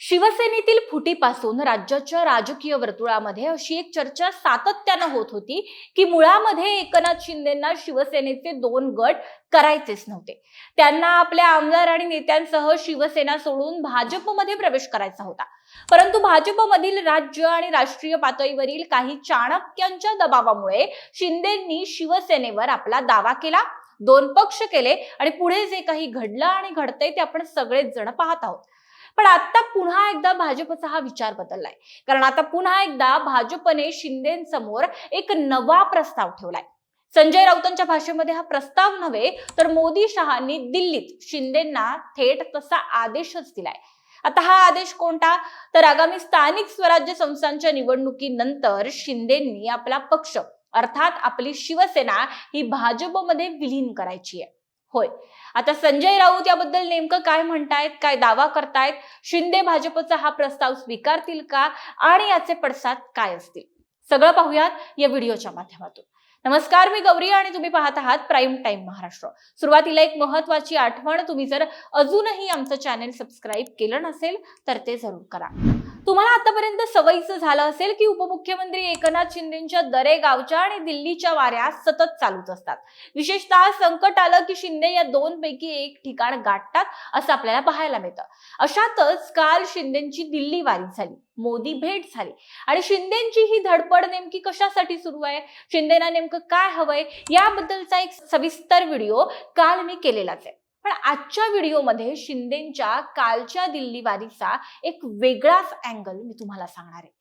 शिवसेनेतील फुटीपासून राज्याच्या राजकीय वर्तुळामध्ये अशी एक चर्चा सातत्यानं होत होती की मुळामध्ये एकनाथ शिंदेना शिवसेनेचे दोन गट करायचेच नव्हते. त्यांना आपल्या आमदार आणि नेत्यांसह शिवसेना सोडून भाजपमध्ये प्रवेश करायचा होता. परंतु भाजपमधील राज्य आणि राष्ट्रीय पातळीवरील काही चाणक्यांच्या दबावामुळे शिंदेंनी शिवसेनेवर आपला दावा केला दोन पक्ष केले आणि पुढे जे काही घडलं आणि घडतंय ते आपण सगळेच जण पाहत आहोत. पण आता पुन्हा एकदा भाजपचा हा विचार बदललाय. कारण आता पुन्हा एकदा भाजपने शिंदेसमोर एक नवा प्रस्ताव ठेवलाय. संजय राऊतांच्या भाषेमध्ये हा प्रस्ताव नव्हे तर मोदी शहांनी दिल्लीत शिंदेना थेट तसा आदेशच दिलाय. आता हा आदेश कोणता? तर आगामी स्थानिक स्वराज्य संस्थांच्या निवडणुकीनंतर शिंदेंनी आपला पक्ष अर्थात आपली शिवसेना ही भाजपमध्ये विलीन करायची आहे. होय. आता संजय राऊत याबद्दल नेमकं काय म्हणतायत काय दावा करतायत? शिंदे भाजपचा हा प्रस्ताव स्वीकारतील का? आणि याचे पडसाद काय असतील? सगळं पाहूयात या व्हिडिओच्या माध्यमातून. नमस्कार मी गौरी आणि तुम्ही पाहत आहात प्राईम टाइम महाराष्ट्र. सुरुवातीला एक महत्वाची आठवण तुम्ही जर अजूनही आमचं चॅनेल सबस्क्राईब केलं नसेल तर ते जरूर करा. तुम्हाला आतापर्यंत सवयीचं झालं असेल की उपमुख्यमंत्री एकनाथ शिंदेच्या दरे गावच्या आणि दिल्लीच्या वाऱ्या सतत चालूच असतात. विशेषतः संकट आलं की शिंदे या दोन पैकी एक ठिकाण गाठतात असं आपल्याला पाहायला मिळतं. अशातच काल शिंदेची दिल्ली वारी झाली मोदी भेट झाली. आणि शिंदेची ही धडपड नेमकी कशासाठी सुरू आहे? शिंदेना नेमकं काय हवंय? याबद्दलचा एक सविस्तर व्हिडिओ काल मी केलेलाच आहे. पण आजच्या व्हिडिओमध्ये शिंदेच्या कालच्या दिल्ली वारीचा एक वेगळाच अँगल मी तुम्हाला सांगणार आहे.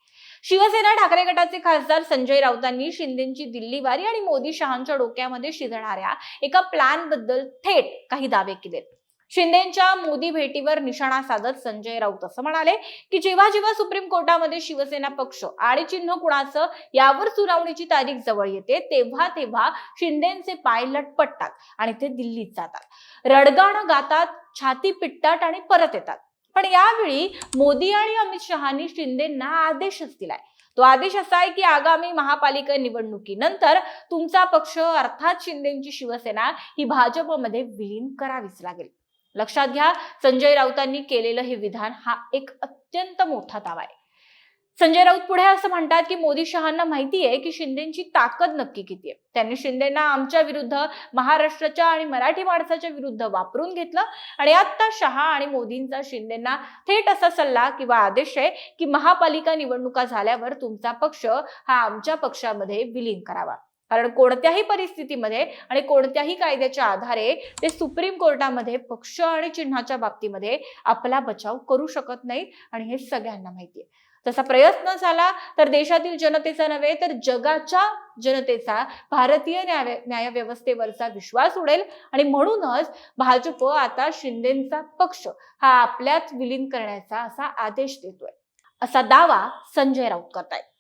शिवसेना ठाकरे गटाचे खासदार संजय राऊतांनी शिंदेची दिल्ली वारी आणि मोदी शहांच्या डोक्यामध्ये शिजणाऱ्या एका प्लॅनबद्दल थेट काही दावे केलेत. शिंदेच्या मोदी भेटीवर निशाणा साधत संजय राऊत असं म्हणाले की जेव्हा जेव्हा सुप्रीम कोर्टामध्ये शिवसेना पक्ष आणि चिन्ह कुणाचं यावर सुनावणीची तारीख जवळ येते तेव्हा तेव्हा शिंदेचे पाय लटपटतात आणि ते दिल्लीत जातात. रडगाणं गातात छाती पिटतात आणि परत येतात. पण यावेळी मोदी आणि अमित शहानी शिंदेना आदेशच दिलाय. तो आदेश असा आहे की आगामी महापालिका निवडणुकीनंतर तुमचा पक्ष अर्थात शिंदेची शिवसेना ही भाजपमध्ये विलीन करावीच लागेल. लक्षात घ्या संजय राऊतांनी केलेलं हे विधान हा एक अत्यंत मोठा दावा आहे. संजय राऊत पुढे असं म्हणतात की मोदी शहांना माहिती आहे की शिंदेची ताकद नक्की किती आहे. त्यांनी शिंदेना आमच्या विरुद्ध महाराष्ट्राच्या आणि मराठी माणसाच्या विरुद्ध वापरून घेतलं आणि आता शहा आणि मोदींचा शिंदेना थेट असा सल्ला किंवा आदेश आहे की महापालिका निवडणुका झाल्यावर तुमचा पक्ष हा आमच्या पक्षामध्ये विलीन करावा. कारण कोणत्याही परिस्थितीमध्ये आणि कोणत्याही कायद्याच्या आधारे ते सुप्रीम कोर्टामध्ये पक्ष आणि चिन्हाच्या बाबतीमध्ये आपला बचाव करू शकत नाहीत आणि हे सगळ्यांना माहिती आहे. तसा प्रयत्न झाला तर देशातील जनतेचा नव्हे तर जगाच्या जनतेचा भारतीय न्याय न्यायव्यवस्थेवरचा विश्वास उडेल आणि म्हणूनच भाजप आता शिंदेचा पक्ष हा आपल्यात विलीन करण्याचा असा आदेश देतोय. असा दावा संजय राऊत करतायत.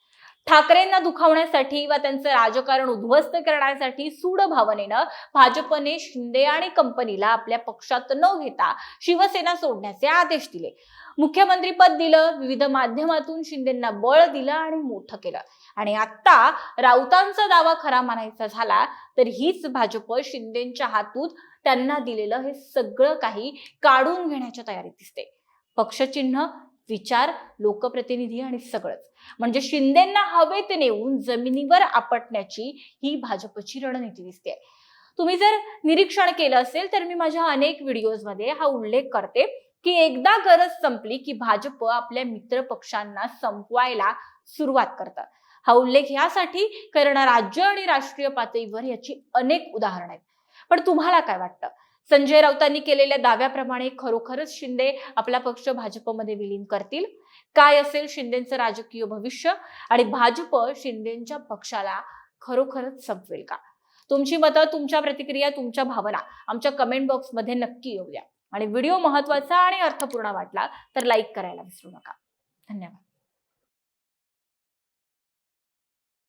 ठाकरेंना दुखावण्यासाठी व त्यांचं राजकारण उद्ध्वस्त करण्यासाठी सूड भावनेनं भाजपने शिंदे आणि कंपनीला आपल्या पक्षात न घेता शिवसेना सोडण्याचे आदेश दिले. मुख्यमंत्री पद दिलं विविध माध्यमातून शिंदेना बळ दिलं आणि मोठं केलं. आणि आता राऊतांचा दावा खरा मानायचा झाला तर हीच भाजप शिंदेच्या हातून त्यांना दिलेलं हे सगळं काही काढून घेण्याच्या तयारीत दिसते. पक्षचिन्ह विचार लोकप्रतिनिधी आणि सगळंच. म्हणजे शिंदेना हवेत नेऊन जमिनीवर आपटण्याची ही भाजपची रणनीती दिसते. तुम्ही जर निरीक्षण केलं असेल तर मी माझ्या अनेक व्हिडिओजमध्ये हा उल्लेख करते की एकदा गरज संपली की भाजप आपल्या मित्र पक्षांना संपवायला सुरुवात करतात हा उल्लेख यासाठी कारण राज्य आणि राष्ट्रीय पातळीवर याची अनेक उदाहरणं आहेत. पण तुम्हाला काय वाटतं? संजय राऊतांनी केलेल्या दाव्याप्रमाणे खरोखरच शिंदे आपला पक्ष भाजपमध्ये विलीन करतील? काय असेल शिंदेचं राजकीय भविष्य? आणि भाजप शिंदेच्या पक्षाला खरोखरच संपवेल का? तुमची मतं तुमच्या प्रतिक्रिया तुमच्या भावना आमच्या कमेंट बॉक्समध्ये नक्की येऊया. आणि व्हिडिओ महत्त्वाचा आणि अर्थपूर्ण वाटला तर लाईक करायला विसरू नका. धन्यवाद.